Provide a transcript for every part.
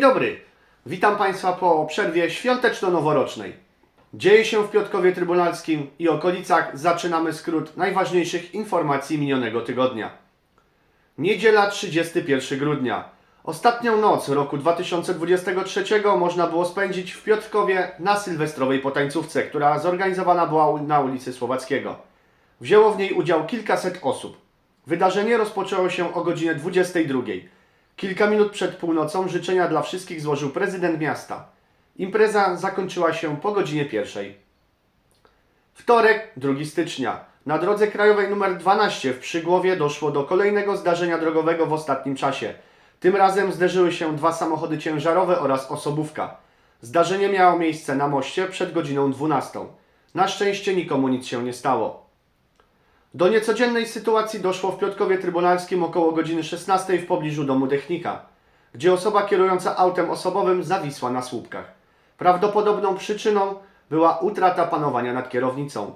dobry. Witam Państwa po przerwie świąteczno-noworocznej. Dzieje się w Piotrkowie Trybunalskim i okolicach. Zaczynamy skrót najważniejszych informacji minionego tygodnia. Niedziela 31 grudnia. Ostatnią noc roku 2023 można było spędzić w Piotrkowie na sylwestrowej potańcówce, która zorganizowana była na ulicy Słowackiego. Wzięło w niej udział kilkaset osób. Wydarzenie rozpoczęło się o godzinie 22. Kilka minut przed północą życzenia dla wszystkich złożył prezydent miasta. Impreza zakończyła się po godzinie pierwszej. Wtorek, 2 stycznia. Na drodze krajowej nr 12 w Przygłowie doszło do kolejnego zdarzenia drogowego w ostatnim czasie. Tym razem zderzyły się dwa samochody ciężarowe oraz osobówka. Zdarzenie miało miejsce na moście przed godziną 12. Na szczęście nikomu nic się nie stało. Do niecodziennej sytuacji doszło w Piotrkowie Trybunalskim około godziny 16 w pobliżu domu technika, gdzie osoba kierująca autem osobowym zawisła na słupkach. Prawdopodobną przyczyną była utrata panowania nad kierownicą.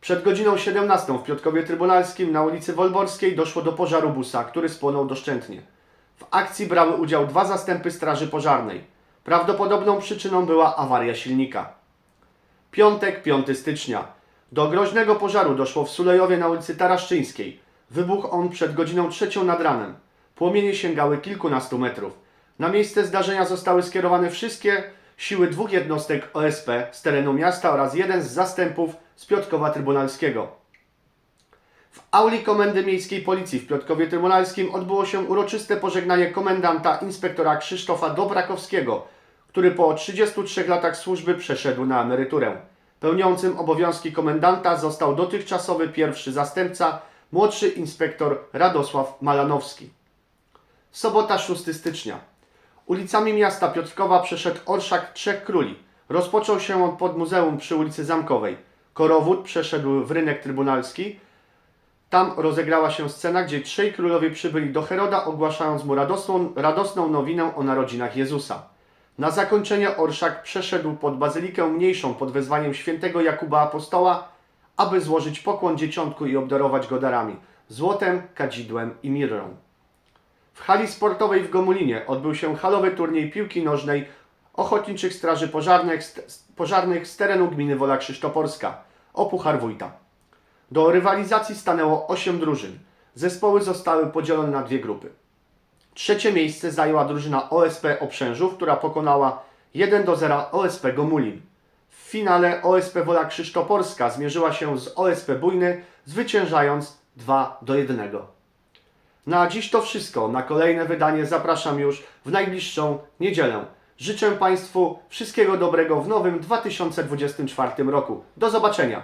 Przed godziną 17 w Piotrkowie Trybunalskim na ulicy Wolborskiej doszło do pożaru busa, który spłonął doszczętnie. W akcji brały udział dwa zastępy straży pożarnej. Prawdopodobną przyczyną była awaria silnika. Piątek, 5 stycznia. Do groźnego pożaru doszło w Sulejowie na ulicy Taraszczyńskiej. Wybuchł on przed godziną trzecią nad ranem. Płomienie sięgały kilkunastu metrów. Na miejsce zdarzenia zostały skierowane wszystkie siły dwóch jednostek OSP z terenu miasta oraz jeden z zastępów z Piotrkowa Trybunalskiego. W auli Komendy Miejskiej Policji w Piotrkowie Trybunalskim odbyło się uroczyste pożegnanie komendanta inspektora Krzysztofa Dobrakowskiego, który po 33 latach służby przeszedł na emeryturę. Pełniącym obowiązki komendanta został dotychczasowy pierwszy zastępca, młodszy inspektor Radosław Malanowski. Sobota 6 stycznia. Ulicami miasta Piotrkowa przeszedł Orszak Trzech Króli. Rozpoczął się on pod muzeum przy ulicy Zamkowej. Korowód przeszedł w rynek trybunalski. Tam rozegrała się scena, gdzie trzej królowie przybyli do Heroda, ogłaszając mu radosną, radosną nowinę o narodzinach Jezusa. Na zakończenie Orszak przeszedł pod bazylikę mniejszą pod wezwaniem świętego Jakuba Apostoła, aby złożyć pokłon dzieciątku i obdarować go darami złotem, kadzidłem i mirrą. W hali sportowej w Gomulinie odbył się halowy turniej piłki nożnej Ochotniczych Straży Pożarnych, pożarnych z terenu gminy Wola Krzysztoporska o Puchar Wójta. Do rywalizacji stanęło 8 drużyn. Zespoły zostały podzielone na dwie grupy. Trzecie miejsce zajęła drużyna OSP Oprzężów, która pokonała 1 do 0 OSP Gomulin. W finale OSP Wola Krzysztoporska zmierzyła się z OSP Bujny, zwyciężając 2 do 1. Na dziś to wszystko. Na kolejne wydanie zapraszam już w najbliższą niedzielę. Życzę Państwu wszystkiego dobrego w nowym 2024 roku. Do zobaczenia.